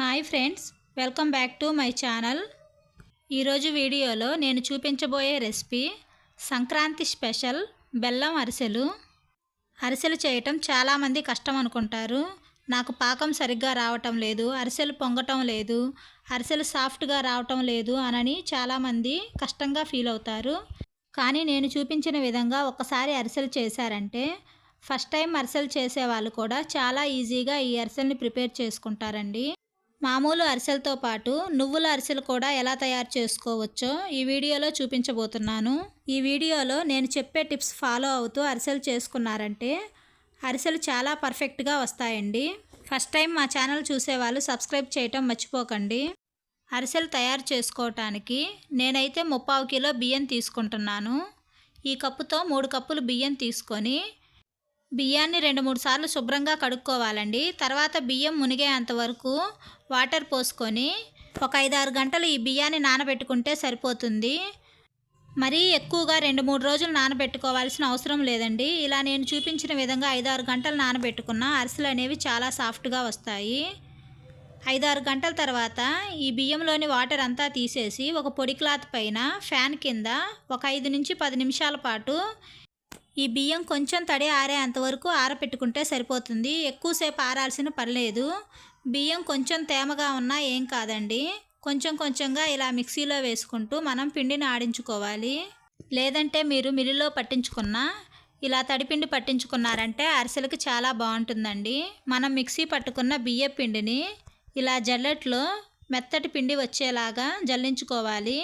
Hi friends welcome back to my channel. ఈరోజు వీడియోలో నేను చూపించబోయే రెసిపీ సంక్రాంతి స్పెషల్ బెల్లం అరిసెలు. అరిసెలు చేయటం చాలామంది కష్టం అనుకుంటారు. నాకు పాకం సరిగ్గా రావటం లేదు అరిసెలు పొంగటం లేదు అరిసెలు సాఫ్ట్గా రావటం లేదు అనని చాలామంది కష్టంగా ఫీల్ అవుతారు. కానీ నేను చూపించిన విధంగా ఒకసారి అరిసెలు చేశారంటే ఫస్ట్ టైం అరిసెలు చేసే వాళ్ళు కూడా చాలా ఈజీగా ఈ అరిసెల్ని ప్రిపేర్ చేసుకుంటారండి. మామూలు అరిసెలతో పాటు నువ్వుల అరిసెలు కూడా ఎలా తయారు చేసుకోవచ్చో ఈ వీడియోలో చూపించబోతున్నాను. ఈ వీడియోలో నేను చెప్పే టిప్స్ ఫాలో అవుతూ అరిసెలు చేసుకున్నారంటే అరిసెలు చాలా పర్ఫెక్ట్గా వస్తాయండి. ఫస్ట్ టైం మా ఛానల్ చూసేవాళ్ళు సబ్స్క్రైబ్ చేయటం మర్చిపోకండి. అరిసెలు తయారు చేసుకోవటానికి నేనైతే ముప్పావు కిలో బియ్యం తీసుకుంటున్నాను. ఈ కప్పుతో మూడు కప్పులు బియ్యం తీసుకొని బియ్యాన్ని రెండు మూడు సార్లు శుభ్రంగా కడుక్కోవాలండి. తర్వాత బియ్యం మునిగేంత వరకు వాటర్ పోసుకొని ఒక ఐదారు గంటలు ఈ బియ్యాన్ని నానబెట్టుకుంటే సరిపోతుంది. మరీ ఎక్కువగా రెండు మూడు రోజులు నానబెట్టుకోవాల్సిన అవసరం లేదండి. ఇలా నేను చూపించిన విధంగా ఐదారు గంటలు నానబెట్టుకున్న అరిసెలు అనేవి చాలా సాఫ్ట్గా వస్తాయి. ఐదారు గంటల తర్వాత ఈ బియ్యంలోని వాటర్ అంతా తీసేసి ఒక పొడి క్లాత్ పైన ఫ్యాన్ కింద ఒక ఐదు నుంచి పది నిమిషాల పాటు ఈ బియ్యం కొంచెం తడి ఆరేంతవరకు ఆరపెట్టుకుంటే సరిపోతుంది. ఎక్కువసేపు ఆరాల్సిన పర్లేదు. బియ్యం కొంచెం తేమగా ఉన్నా ఏం కాదండి. కొంచెం కొంచెంగా ఇలా మిక్సీలో వేసుకుంటూ మనం పిండిని ఆడించుకోవాలి. లేదంటే మీరు మిల్లులో పట్టించుకున్న ఇలా తడిపిండి పట్టించుకున్నారంటే అరిసెలకు చాలా బాగుంటుందండి. మనం మిక్సీ పట్టుకున్న బియ్య పిండిని ఇలా జల్లెట్లో మెత్తటి పిండి వచ్చేలాగా జల్లించుకోవాలి.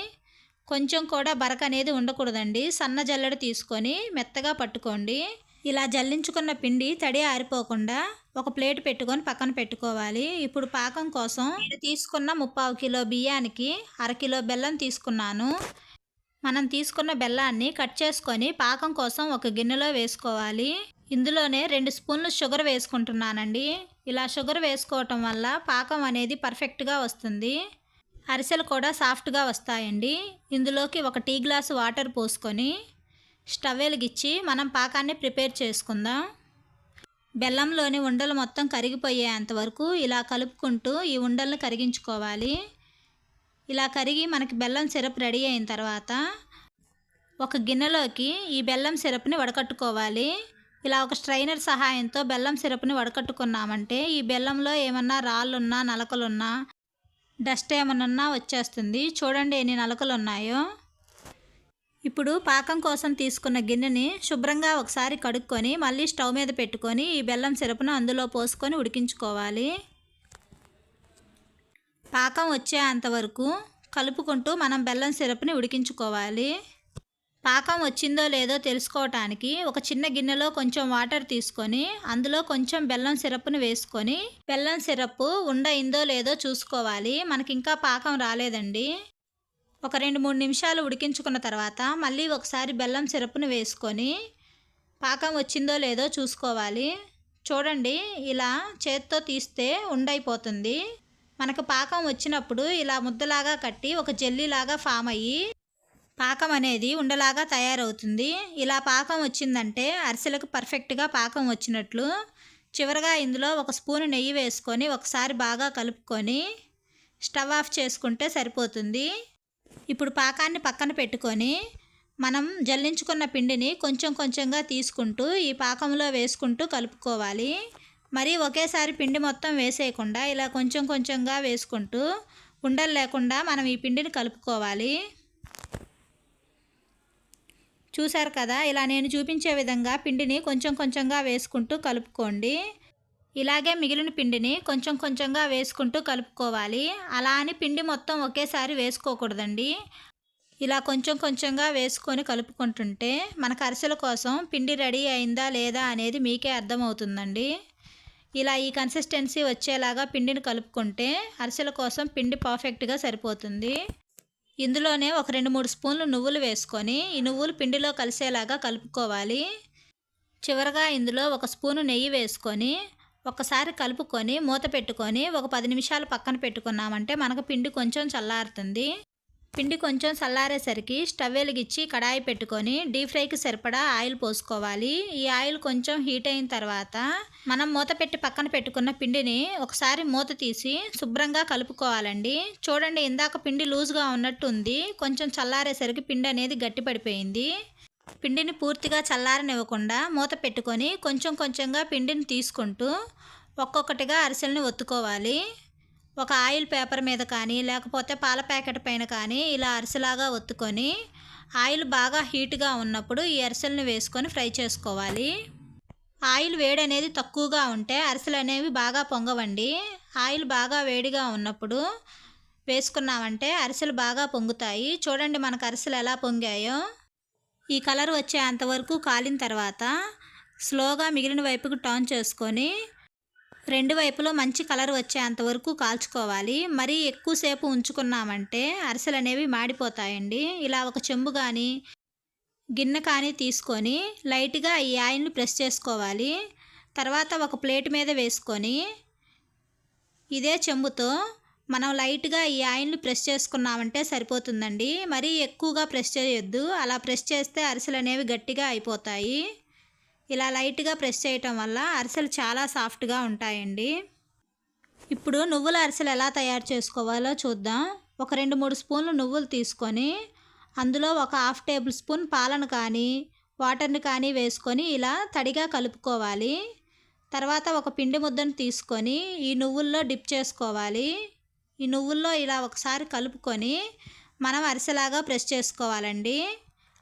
కొంచెం కూడా బరక అనేది ఉండకూడదండి. సన్న జల్లెడ తీసుకొని మెత్తగా పట్టుకోండి. ఇలా జల్లించుకున్న పిండి తడి ఆరిపోకుండా ఒక ప్లేట్ పెట్టుకొని పక్కన పెట్టుకోవాలి. ఇప్పుడు పాకం కోసం నేను తీసుకున్న ముప్పావు కిలో బియ్యానికి అరకిలో బెల్లం తీసుకున్నాను. మనం తీసుకున్న బెల్లాన్ని కట్ చేసుకొని పాకం కోసం ఒక గిన్నెలో వేసుకోవాలి. ఇందులోనే రెండు స్పూన్లు షుగర్ వేసుకుంటున్నానండి. ఇలా షుగర్ వేసుకోవటం వల్ల పాకం అనేది పర్ఫెక్ట్గా వస్తుంది. అరిసెలు కూడా సాఫ్ట్గా వస్తాయండి. ఇందులోకి ఒక టీ గ్లాసు వాటర్ పోసుకొని స్టవ్ వెలిగించి మనం పాకాన్ని ప్రిపేర్ చేసుకుందాం. బెల్లంలోని ఉండలు మొత్తం కరిగిపోయేంత వరకు ఇలా కలుపుకుంటూ ఈ ఉండలను కరిగించుకోవాలి. ఇలా కరిగి మనకి బెల్లం సిరప్ రెడీ అయిన తర్వాత ఒక గిన్నెలోకి ఈ బెల్లం సిరప్ని వడకట్టుకోవాలి. ఇలా ఒక స్ట్రైనర్ సహాయంతో బెల్లం సిరప్ని వడకట్టుకున్నామంటే ఈ బెల్లంలో ఏమన్నా రాళ్ళున్నా నలకలున్నా డస్ట్ ఏమన్నా వచ్చేస్తుంది? చూడండి ఎన్ని నలకలు ఉన్నాయో ఇప్పుడు పాకం కోసం తీసుకున్న గిన్నెని శుభ్రంగా ఒకసారి కడుక్కొని మళ్ళీ స్టవ్ మీద పెట్టుకొని ఈ బెల్లం సిరపును అందులో పోసుకొని ఉడికించుకోవాలి. పాకం వచ్చే అంతవరకు కలుపుకుంటూ మనం బెల్లం సిరప్ని ఉడికించుకోవాలి. పాకం వచ్చిందో లేదో తెలుసుకోవటానికి ఒక చిన్న గిన్నెలో కొంచెం వాటర్ తీసుకొని అందులో కొంచెం బెల్లం సిరప్ను వేసుకొని బెల్లం సిరప్ ఉండయిందో లేదో చూసుకోవాలి. మనకి ఇంకా పాకం రాలేదండి. ఒక రెండు మూడు నిమిషాలు ఉడికించుకున్న తర్వాత మళ్ళీ ఒకసారి బెల్లం సిరప్ను వేసుకొని పాకం వచ్చిందో లేదో చూసుకోవాలి. చూడండి ఇలా చేత్తో తీస్తే ఉండైపోతుంది మనకు పాకం వచ్చినప్పుడు ఇలా ముద్దలాగా కట్టి ఒక జెల్లీలాగా ఫామ్ అయ్యి పాకం అనేది ఉండలాగా తయారవుతుంది. ఇలా పాకం వచ్చిందంటే అరిసెలకు పర్ఫెక్ట్గా పాకం వచ్చినట్లు చివరగా ఇందులో ఒక స్పూన్ నెయ్యి వేసుకొని ఒకసారి బాగా కలుపుకొని స్టవ్ ఆఫ్ చేసుకుంటే సరిపోతుంది. ఇప్పుడు పాకాన్ని పక్కన పెట్టుకొని మనం జల్లించుకున్న పిండిని కొంచెం కొంచెంగా తీసుకుంటూ ఈ పాకంలో వేసుకుంటూ కలుపుకోవాలి. మరి ఒకేసారి పిండి మొత్తం వేసేయకుండా ఇలా కొంచెం కొంచెంగా వేసుకుంటూ ఉండలు లేకుండా మనం ఈ పిండిని కలుపుకోవాలి. చూశారు కదా ఇలా నేను చూపించే విధంగా పిండిని కొంచెం కొంచెంగా వేసుకుంటూ కలుపుకోండి. ఇలాగే మిగిలిన పిండిని కొంచెం కొంచెంగా వేసుకుంటూ కలుపుకోవాలి. అలా అని పిండి మొత్తం ఒకేసారి వేసుకోకూడదండి. ఇలా కొంచెం కొంచెంగా వేసుకొని కలుపుకుంటుంటే మనకు అరిసెల కోసం పిండి రెడీ అయిందా లేదా అనేది మీకే అర్థమవుతుందండి. ఇలా ఈ కన్సిస్టెన్సీ వచ్చేలాగా పిండిని కలుపుకుంటే అరిసెల కోసం పిండి పర్ఫెక్ట్గా సరిపోతుంది. ఇందులోనే ఒక రెండు మూడు స్పూన్లు నువ్వులు వేసుకొని ఈ నువ్వులు పిండిలో కలిసేలాగా కలుపుకోవాలి. చివరగా ఇందులో ఒక స్పూను నెయ్యి వేసుకొని ఒకసారి కలుపుకొని మూత పెట్టుకొని ఒక పది నిమిషాలు పక్కన పెట్టుకున్నామంటే మనకు పిండి కొంచెం చల్లారుతుంది. పిండి కొంచెం చల్లారేసరికి స్టవ్ వెలిగించి కడాయి పెట్టుకొని డీప్ ఫ్రైకి సరిపడా ఆయిల్ పోసుకోవాలి. ఈ ఆయిల్ కొంచెం హీట్ అయిన తర్వాత మనం మూత పెట్టి పక్కన పెట్టుకున్న పిండిని ఒకసారి మూత తీసి శుభ్రంగా కలుపుకోవాలండి. చూడండి ఇందాక పిండి లూజ్గా ఉన్నట్టు ఉంది కొంచెం చల్లారేసరికి పిండి అనేది గట్టి పడిపోయింది పిండిని పూర్తిగా చల్లారనివ్వకుండా మూత పెట్టుకొని కొంచెం కొంచెంగా పిండిని తీసుకుంటూ ఒక్కొక్కటిగా అరిసెల్ని ఒత్తుకోవాలి. ఒక ఆయిల్ పేపర్ మీద కానీ లేకపోతే పాల ప్యాకెట్ పైన కానీ ఇలా అరిసెలాగా ఒత్తుకొని ఆయిల్ బాగా హీట్గా ఉన్నప్పుడు ఈ అరిసెలను వేసుకొని ఫ్రై చేసుకోవాలి. ఆయిల్ వేడి అనేది తక్కువగా ఉంటే అరిసెలు అనేవి బాగా పొంగవండి. ఆయిల్ బాగా వేడిగా ఉన్నప్పుడు వేసుకున్నామంటే అరిసెలు బాగా పొంగుతాయి. చూడండి మనకు అరిసెలు ఎలా పొంగాయో. ఈ కలర్ వచ్చే అంతవరకు కాలిన తర్వాత స్లోగా మిగిలిన వైపుకు టర్న్ చేసుకొని రెండు వైపులో మంచి కలర్ వచ్చేంత వరకు కాల్చుకోవాలి. మరీ ఎక్కువసేపు ఉంచుకున్నామంటే అరిసెలు అనేవి మాడిపోతాయండి. ఇలా ఒక చెంబు కానీ గిన్నె కానీ తీసుకొని లైట్గా ఈ ఆయిల్ని ప్రెస్ చేసుకోవాలి. తర్వాత ఒక ప్లేట్ మీద వేసుకొని ఇదే చెంబుతో మనం లైట్గా ఈ ఆయిల్ని ప్రెస్ చేసుకున్నామంటే సరిపోతుందండి. మరీ ఎక్కువగా ప్రెస్ చేయొద్దు. అలా ప్రెస్ చేస్తే అరిసెలు అనేవి గట్టిగా అయిపోతాయి. ఇలా లైట్గా ప్రెస్ చేయటం వల్ల అరిసెలు చాలా సాఫ్ట్గా ఉంటాయండి. ఇప్పుడు నువ్వుల అరిసెలు ఎలా తయారు చేసుకోవాలో చూద్దాం. ఒక రెండు మూడు స్పూన్లు నువ్వులు తీసుకొని అందులో ఒక హాఫ్ టేబుల్ స్పూన్ పాలను కానీ వాటర్ని కానీ వేసుకొని ఇలా తడిగా కలుపుకోవాలి. తర్వాత ఒక పిండి ముద్దను తీసుకొని ఈ నువ్వుల్లో డిప్ చేసుకోవాలి. ఈ నువ్వుల్లో ఇలా ఒకసారి కలుపుకొని మనం అరిసెలాగా ప్రెస్ చేసుకోవాలండి.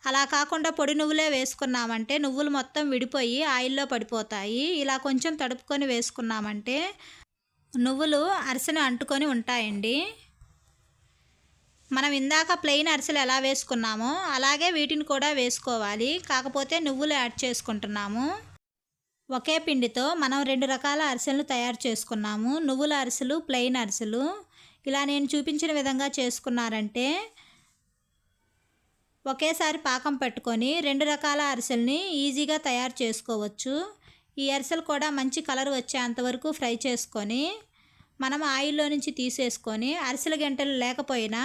అలా కాకుండా పొడి నువ్వులే వేసుకున్నామంటే నువ్వులు మొత్తం విడిపోయి ఆయిల్లో పడిపోతాయి. ఇలా కొంచెం తడుపుకొని వేసుకున్నామంటే నువ్వులు అరిసెను అంటుకొని ఉంటాయండి. మనం ఇందాక ప్లెయిన్ అరిసెలు ఎలా వేసుకున్నామో అలాగే వీటిని కూడా వేసుకోవాలి. కాకపోతే నువ్వులు యాడ్ చేసుకుంటున్నాము. ఒకే పిండితో మనం రెండు రకాల అరిసెలు తయారు చేసుకున్నాము. నువ్వుల అరిసెలు ప్లెయిన్ అరిసెలు. ఇలా నేను చూపించిన విధంగా చేసుకున్నారంటే ఒకేసారి పాకం పెట్టుకొని రెండు రకాల అరిసెల్ని ఈజీగా తయారు చేసుకోవచ్చు. ఈ అరిసెలు కూడా మంచి కలర్ వచ్చేంతవరకు ఫ్రై చేసుకొని మనం ఆయిల్లో నుంచి తీసేసుకొని అరిసెల గంటలు లేకపోయినా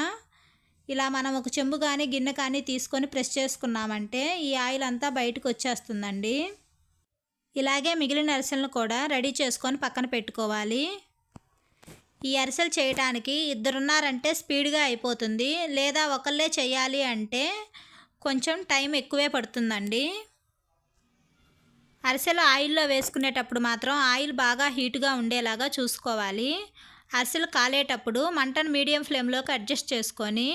ఇలా మనం ఒక చెంబు కానీ గిన్నె కానీ తీసుకొని ప్రెస్ చేసుకున్నామంటే ఈ ఆయిల్ అంతా బయటకు వచ్చేస్తుందండి. ఇలాగే మిగిలిన అరిసెలను కూడా రెడీ చేసుకొని పక్కన పెట్టుకోవాలి. ఈ అరిసెలు చేయడానికి ఇద్దరున్నారంటే స్పీడ్గా అయిపోతుంది. లేదా ఒకళ్ళే చేయాలి అంటే కొంచెం టైం ఎక్కువే పడుతుందండి. అరిసెలు ఆయిల్లో వేసుకునేటప్పుడు మాత్రం ఆయిల్ బాగా హీట్గా ఉండేలాగా చూసుకోవాలి. అరిసెలు కాలేటప్పుడు మంటను మీడియం ఫ్లేమ్లోకి అడ్జస్ట్ చేసుకొని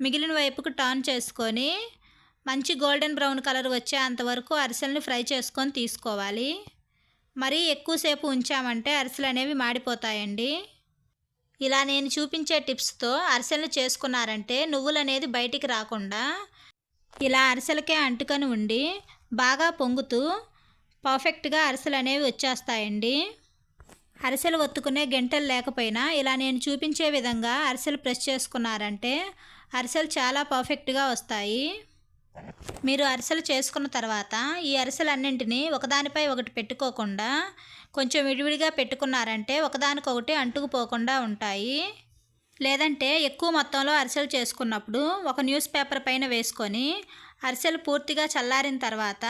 మిగిలిన వైపుకు టర్న్ చేసుకొని మంచి గోల్డెన్ బ్రౌన్ కలర్ వచ్చేంతవరకు అరిసెల్ని ఫ్రై చేసుకొని తీసుకోవాలి. మరీ ఎక్కువసేపు ఉంచామంటే అరిసెలు అనేవి మాడిపోతాయండి. ఇలా నేను చూపించే టిప్స్తో అరిసెలు చేసుకున్నారంటే నువ్వులు అనేది బయటికి రాకుండా ఇలా అరిసెలకే అంటుకొని ఉండి బాగా పొంగుతూ పర్ఫెక్ట్గా అరిసెలు అనేవి వచ్చేస్తాయండి. అరిసెలు ఒత్తుకునే గంటలు లేకపోయినా ఇలా నేను చూపించే విధంగా అరిసెలు ప్రెస్ చేసుకున్నారంటే అరిసెలు చాలా పర్ఫెక్ట్గా వస్తాయి. మీరు అరిసెలు చేసుకున్న తర్వాత ఈ అరిసెలన్నింటినీ ఒకదానిపై ఒకటి పెట్టుకోకుండా కొంచెం విడివిడిగా పెట్టుకున్నారంటే ఒకదానికొకటి అంటుకుపోకుండా ఉంటాయి. లేదంటే ఎక్కువ మొత్తంలో అరిసెలు చేసుకున్నప్పుడు ఒక న్యూస్ పేపర్ పైన వేసుకొని అరిసెలు పూర్తిగా చల్లారిన తర్వాత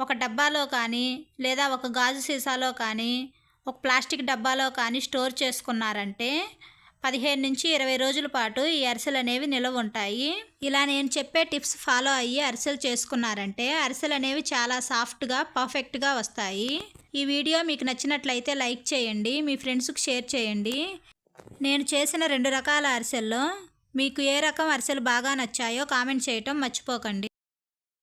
ఒక డబ్బాలో కానీ లేదా ఒక గాజు సీసాలో కానీ ఒక ప్లాస్టిక్ డబ్బాలో కానీ స్టోర్ చేసుకున్నారంటే పదిహేను నుంచి ఇరవై రోజుల పాటు ఈ అరిసెలు అనేవి నిల్వ ఉంటాయి. ఇలా నేను చెప్పే టిప్స్ ఫాలో అయ్యి అరిసెలు చేసుకున్నారంటే అరిసెలు అనేవి చాలా సాఫ్ట్గా పర్ఫెక్ట్గా వస్తాయి. ఈ వీడియో మీకు నచ్చినట్లయితే లైక్ చేయండి మీ ఫ్రెండ్స్కి షేర్ చేయండి. నేను చేసిన రెండు రకాల అరిసెల్లో మీకు ఏ రకం అరిసెలు బాగా నచ్చాయో కామెంట్ చేయటం మర్చిపోకండి.